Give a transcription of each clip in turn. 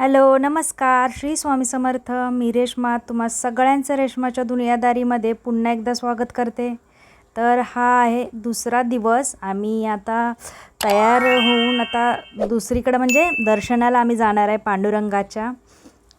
Hello नमस्कार. श्री स्वामी समर्थ. मी रेश्मा. तुम्हा सगळ्यांचं रेश्माच्या दुनियादारीमध्ये पुन्हा एकदा स्वागत करते. तर हा आहे दुसरा दिवस. आम्ही आता तयार होऊन आता दुसरीकडं म्हणजे दर्शनाला आम्ही जाणार आहे पांडुरंगाच्या.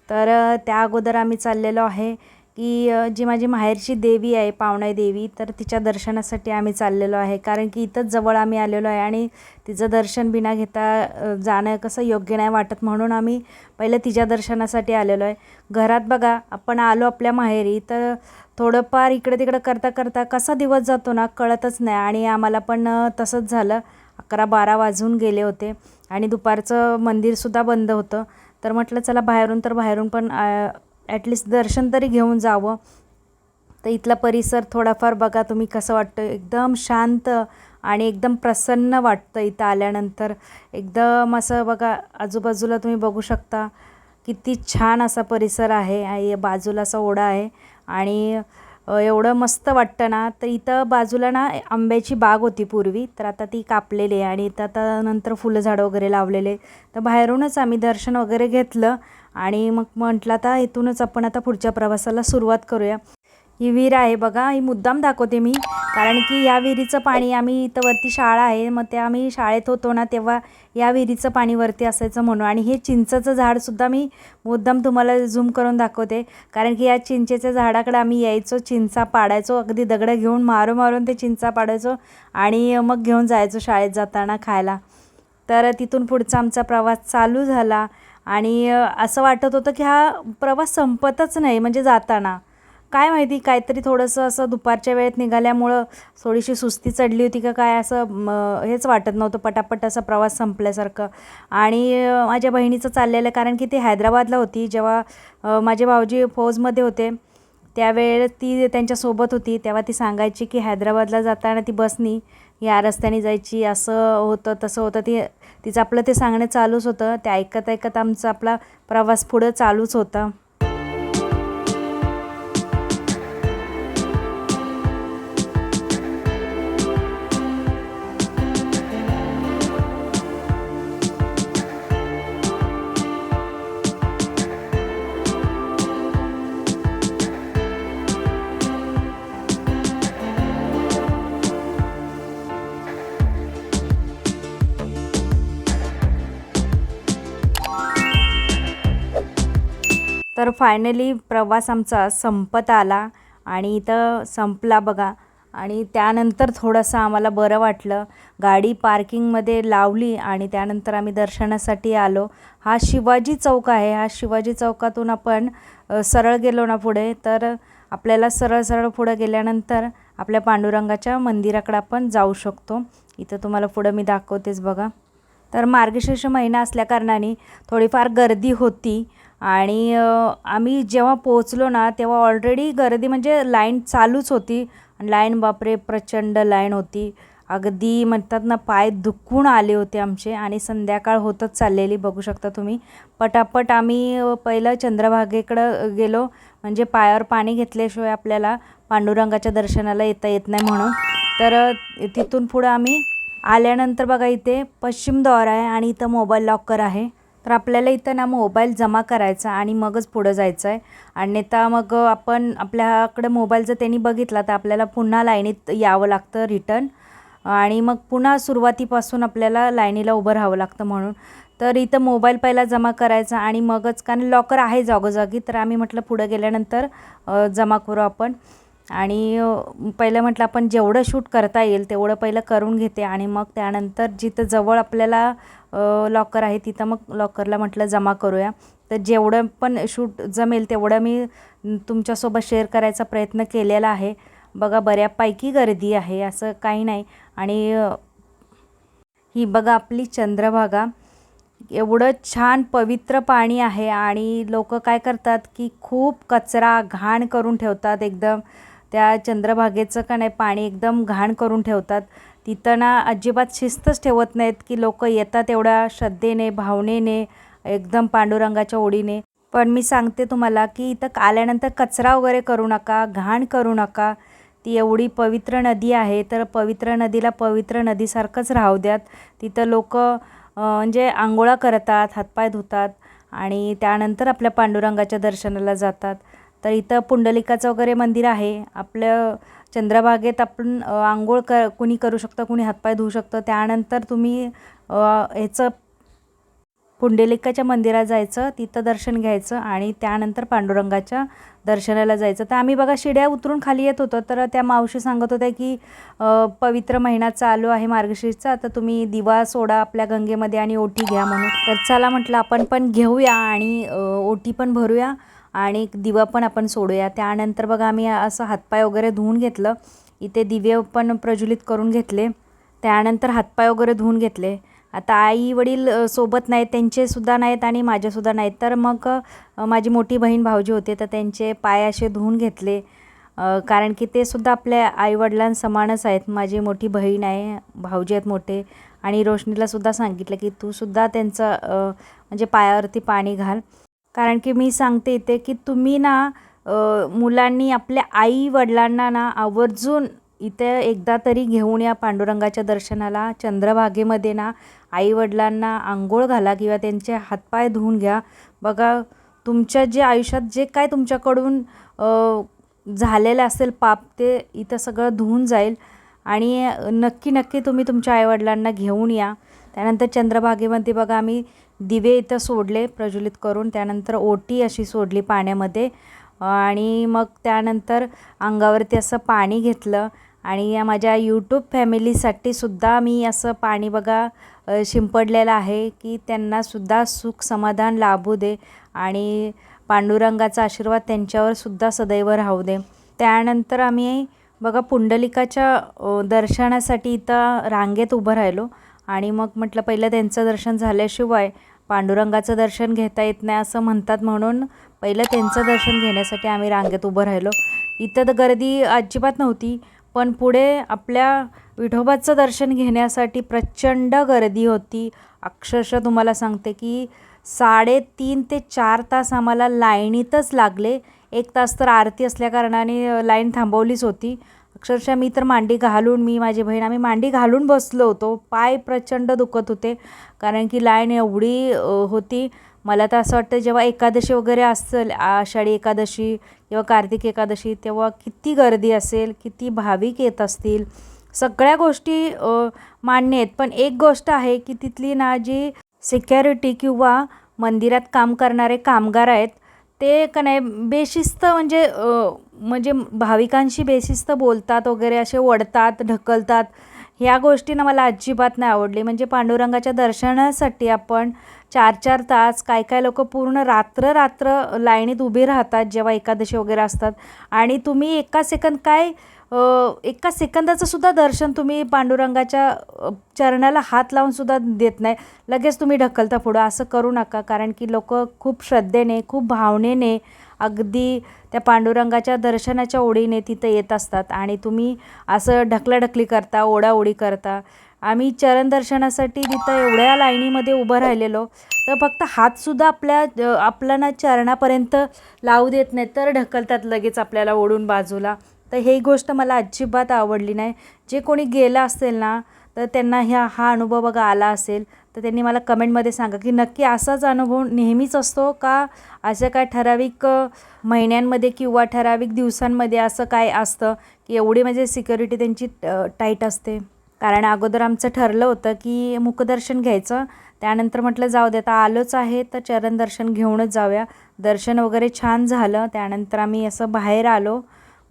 तर त्या अगोदर आम्ही चाललेलो आहे. की जी माझी माहेरची देवी आहे पावणाई देवी तर तिच्या दर्शनासाठी आम्ही चाललेलो आहे. कारण की इथंच जवळ आम्ही आलेलो आहे आणि तिचं दर्शन बिना घेता जाणं कसं योग्य नाही वाटत म्हणून आम्ही पहिलं तिच्या दर्शनासाठी आलेलो आहे. घरात बघा आपण आलो आपल्या माहेरी तर थोडंफार इकडे तिकडं करता करता कसा दिवस जातो ना कळतच नाही. आणि आम्हाला पण तसंच झालं. अकरा बारा वाजून गेले होते आणि दुपारचं मंदिरसुद्धा बंद होतं. तर म्हटलं चला बाहेरून तर बाहेरून पण ॲटलिस्ट दर्शन तरी घेऊन जावं. तर इथला परिसर थोडाफार बघा तुम्ही कसं वाटतं एकदम शांत आणि एकदम प्रसन्न वाटतं इथं आल्यानंतर. एकदम असं बघा आजूबाजूला तुम्ही बघू शकता किती छान असा परिसर आहे. बाजूला असा ओढा आहे. आणि एवढं मस्त वाटतं ना तर इथं बाजूला ना आंब्याची बाग होती पूर्वी. तर आता ती कापलेली आहे. आणि इथं आता नंतर फुलं झाडं वगैरे लावलेले तर बाहेरूनच आम्ही दर्शन वगैरे घेतलं. आणि मग म्हटलं आता इथूनच आपण आता पुढच्या प्रवासाला सुरुवात करूया. ही विहीर आहे बघा ही मुद्दाम दाखवते मी. कारण की या विहिरीचं पाणी आम्ही इथं वरती शाळा आहे मग ते आम्ही शाळेत होतो ना तेव्हा या विहिरीचं पाणी वरती असायचं म्हणून. आणि हे चिंचचं झाडसुद्धा मी मुद्दाम तुम्हाला झूम करून दाखवते. कारण की या चिंचेच्या झाडाकडे आम्ही यायचो चिंचा पाडायचो अगदी दगडं घेऊन मारून मारून ते चिंचा पाडायचो आणि मग घेऊन जायचो शाळेत जाताना खायला. तर तिथून पुढचा आमचा प्रवास चालू झाला. आणि असं वाटत होतं की हा प्रवास संपतच नाही म्हणजे जाताना. काय माहिती काहीतरी थोडंसं असं दुपारच्या वेळेत निघाल्यामुळं थोडीशी सुस्ती चढली होती का काय असं हेच वाटत नव्हतं पटापट असा प्रवास संपल्यासारखं. आणि माझ्या बहिणीचं चाललेलं कारण की ती हैदराबादला होती जेव्हा माझे भाऊजी फौजमध्ये होते त्यावेळेस ती त्यांच्यासोबत होती तेव्हा ती सांगायची की हैदराबादला जाताना ती बसनी या रस्त्याने जायची असं होतं तसं होतं ती तिचं आपलं ते सांगणं चालूच होतं. ते ऐकत ऐकत आमचा आपला प्रवास पुढं चालूच होता. तर फायनली प्रवास आमचा संपत आला आणि इथं संपला बघा. आणि त्यानंतर थोडंसं आम्हाला बरं वाटलं. गाडी पार्किंगमध्ये लावली आणि त्यानंतर आम्ही दर्शनासाठी आलो. हा शिवाजी चौक आहे. हा शिवाजी चौकातून आपण सरळ गेलो ना पुढे तर आपल्याला सरळ सरळ पुढं गेल्यानंतर आपल्या पांडुरंगाच्या मंदिराकडे आपण जाऊ शकतो. इथं तुम्हाला पुढं मी दाखवतेच बघा. तर मार्गशीर्ष महिना असल्याकारणाने थोडीफार गर्दी होती. आणि आम्ही जेव्हा पोचलो ना तेव्हा ऑलरेडी गर्दी म्हणजे लाईन चालूच होती. लाईन बापरे प्रचंड लाईन होती. अगदी म्हणतात ना पाय दुखून आले होते आमचे आणि संध्याकाळ होतच चाललेली बघू शकता तुम्ही. पटापट आम्ही पहिलं चंद्रभागेकडं गेलो. म्हणजे पायावर पाणी घेतल्याशिवाय आपल्याला पांडुरंगाच्या दर्शनाला येता येत नाही म्हणून. तर तिथून पुढं आम्ही आल्यानंतर बघा इथे पश्चिम द्वार आहे आणि इथं मोबाईल लॉकर आहे. तर आपल्याला इथं ना मोबाईल जमा करायचा आणि मगच पुढं जायचं आहे आणि अन्यथा मग आपण आपल्याकडं मोबाईल जर त्यांनी बघितला तर आपल्याला पुन्हा लाईनीत यावं लागतं रिटर्न. आणि मग पुन्हा सुरुवातीपासून आपल्याला लाईनीला उभं राहावं लागतं म्हणून. तर इथं मोबाईल पहिला जमा करायचा आणि मगच कारण लॉकर आहे जागोजागी तर आम्ही म्हटलं पुढं गेल्यानंतर जमा करू आपण. आणि पहिलं म्हटलं आपण जेवढं शूट करता येईल तेवढं पहिलं करून घेते आणि मग त्यानंतर जिथं जवळ आपल्याला लॉकर आहे तिथं मग लॉकरला म्हटलं जमा करूया. तर जेवढं पण शूट जमेल तेवढं मी तुमच्यासोबत शेअर करायचा प्रयत्न केलेला आहे. बघा बऱ्यापैकी गर्दी आहे असं काही नाही. आणि ही बघा आपली चंद्रभागा. एवढं छान पवित्र पाणी आहे आणि लोक काय करतात की खूप कचरा घाण करून ठेवतात एकदम. त्या चंद्रभागेचं का नाही पाणी एकदम घाण करून ठेवतात. तिथं ना अजिबात शिस्तच ठेवत नाहीत की लोक येतात एवढ्या श्रद्धेने भावनेने एकदम पांडुरंगाच्या ओढीने. पण मी सांगते तुम्हाला की इथं आल्यानंतर कचरा वगैरे करू नका घाण करू नका. ती एवढी पवित्र नदी आहे तर पवित्र नदीला पवित्र नदीसारखंच राहू द्यात. तिथं लोक म्हणजे आंघोळा करतात हातपाय धुतात आणि त्यानंतर आपल्या पांडुरंगाच्या दर्शनाला जातात. तर इथं पुंडलिकाचं वगैरे मंदिर आहे. आपलं चंद्रभागेत आपण आंघोळ क कुणी करू शकतं कुणी हातपाय धुवू शकतं. त्यानंतर तुम्ही ह्याचं पुंडलिकाच्या मंदिरात जायचं तिथं दर्शन घ्यायचं आणि त्यानंतर पांडुरंगाच्या दर्शनाला जायचं. तर आम्ही बघा शिड्या उतरून खाली येत होतो. तर त्या मावशी सांगत होत्या की पवित्र महिना चालू आहे मार्गशीर्षचा. तर तुम्ही दिवा सोडा आपल्या गंगेमध्ये आणि ओटी घ्या म्हणून. तर चला म्हटलं आपण पण घेऊया आणि ओटी पण भरूया. आणि दिवा पण आपण सोडूया. त्यानंतर बघा आम्ही असं हातपाय वगैरे धुवून घेतलं. इथे दिवे पण प्रज्वलित करून घेतले. त्यानंतर हातपाय वगैरे धुवून घेतले. आता आई वडील सोबत नाहीत त्यांचेसुद्धा नाहीत आणि माझ्यासुद्धा नाहीत. तर मग माझी मोठी बहीण भाऊजी होते तर त्यांचे पाय असे धुवून घेतले. कारण की ते सुद्धा आपल्या आईवडिलांसमानच आहेत. माझी मोठी बहीण आहे भाऊजी आहेत मोठे. आणि रोशनीलासुद्धा सांगितलं की तू सुद्धा त्यांचं म्हणजे पायावरती पाणी घाल. कारण की मी सांगते इथे की तुम्ही ना मुलांनी आपल्या आई वडिलांना ना आवर्जून इथे एकदा तरी घेऊन या पांडुरंगाच्या दर्शनाला चंद्रभागेमध्ये ना आई वडिलांना आंघोळ घाला किंवा त्यांचे हातपाय धुवून घ्या. बघा तुमच्या जे आयुष्यात जे काय तुमच्याकडून झालेलं असेल पाप ते इथं सगळं धुवून जाईल. आणि नक्की नक्की तुम्ही तुमच्या आईवडिलांना घेऊन या. त्यानंतर चंद्रभागेमध्ये बघा आम्ही दिवे इथं सोडले प्रज्वलित करून त्यानंतर ओटी अशी सोडली पाण्यामध्ये. आणि मग त्यानंतर अंगावरती असं पाणी घेतलं. आणि या माझ्या यूट्यूब फॅमिलीसाठी सुद्धा मी असं पाणी बघा शिंपडलेलं आहे की त्यांनासुद्धा सुख समाधान लाभू दे आणि पांडुरंगाचा आशीर्वाद त्यांच्यावर सुद्धा सदैव राहू दे. त्यानंतर आम्ही बघा पुंडलिकाच्या दर्शनासाठी इथं रांगेत उभं राहिलो. आणि मग म्हटलं पहिलं त्यांचं दर्शन झाल्याशिवाय पांडुरंगाचं दर्शन घेता येत नाही असं म्हणतात म्हणून पहिलं त्यांचं दर्शन घेण्यासाठी आम्ही रांगेत उभं राहिलो. इथं तर गर्दी अजिबात नव्हती पण पुढे आपल्या विठोबाचं दर्शन घेण्यासाठी प्रचंड गर्दी होती. अक्षरशः तुम्हाला सांगते की साडेतीन ते चार तास आम्हाला लाईनीतच लागले. एक तास तर आरती असल्याकारणाने लाईन थांबवलीच होती. अक्षरशः मी तर मांडी घालून मी माझी बहीण आम्ही मांडी घालून बसलो होतो. पाय प्रचंड दुखत होते कारण की लाईन एवढी होती. मला तर असं वाटतं जेव्हा एकादशी वगैरे असेल आषाढी एकादशी किंवा कार्तिक एकादशी तेव्हा किती गर्दी असेल किती भाविक येत असतील. सगळ्या गोष्टी मान्य आहेत. पण एक गोष्ट आहे की तिथली ना जी सिक्युरिटी किंवा मंदिरात काम करणारे कामगार आहेत ते का नाही बेशिस्त म्हणजे म्हणजे भाविकांशी बेशिस्त बोलतात वगैरे असे ओढतात ढकलतात ह्या गोष्टीनं मला अजिबात नाही आवडली. म्हणजे पांडुरंगाच्या दर्शनासाठी आपण चार चार तास काय काय लोक पूर्ण रात्र रात्र लाईनीत उभी राहतात जेव्हा एकादशी वगैरे असतात. आणि तुम्ही एका सेकंद काय एका सेकंदाचं सुद्धा दर्शन तुम्ही पांडुरंगाच्या चरणाला हात लावून सुद्धा देत नाही. लगेच तुम्ही ढकलता पुढं. असं करू नका. कारण की लोक खूप श्रद्धेने खूप भावनेने अगदी त्या पांडुरंगाच्या दर्शनाच्या ओढीने तिथं येत असतात. आणि तुम्ही असं ढकलाढकली करता ओढाओढी करता. आम्ही चरण दर्शनासाठी तिथं एवढ्या लाईनीमध्ये उभं राहिलेलो. तर फक्त हातसुद्धा आपल्या आपल्याला आपल्या ना चरणापर्यंत लावू देत नाहीत. तर ढकलतात लगेच आपल्याला ओढून बाजूला. तर ही गोष्ट मला अजिबात आवडली नाही. जे कोणी गेलं असेल ना तर त्यांना ह्या हा अनुभव बघा आला असेल. तर त्यांनी मला कमेंटमध्ये सांगा की नक्की असाच अनुभव नेहमीच असतो का? असं काय ठराविक महिन्यांमध्ये किंवा ठराविक दिवसांमध्ये असं काय असतं की एवढी म्हणजे सिक्युरिटी त्यांची टाईट असते? कारण अगोदर आमचं ठरलं होतं की मुखदर्शन घ्यायचं. त्यानंतर म्हटलं जाऊ दे आता आलोच आहे तर चरण दर्शन घेऊनच जाऊया. दर्शन वगैरे छान झालं. त्यानंतर आम्ही असं बाहेर आलो.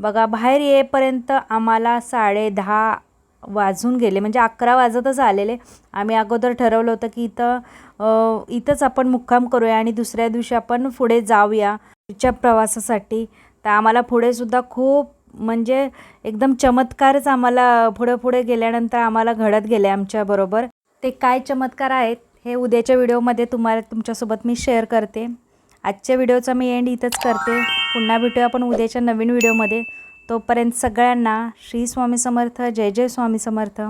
बघा बाहेर येईपर्यंत आम्हाला साडे दहा वाजून गेले. म्हणजे अकरा वाजतच आलेले. आम्ही अगोदर ठरवलं होतं की इथं इथंच आपण मुक्काम करूया आणि दुसऱ्या दिवशी आपण पुढे जाऊया पुढच्या प्रवासासाठी. तर आम्हाला पुढे सुद्धा खूप म्हणजे एकदम चमत्कारच आम्हाला पुढे पुढे गेल्यानंतर आम्हाला घडत गेले आमच्याबरोबर ते काय चमत्कार आहेत हे उद्याच्या व्हिडिओमध्ये तुम्हाला तुमच्यासोबत मी शेअर करते. आजच्या व्हिडिओचा मी एंड इथंच करते. पुन्हा भेटूया आपण उद्याच्या नवीन व्हिडिओमध्ये. तोपर्यंत सगळ्यांना श्री स्वामी समर्थ जय जय स्वामी समर्थ.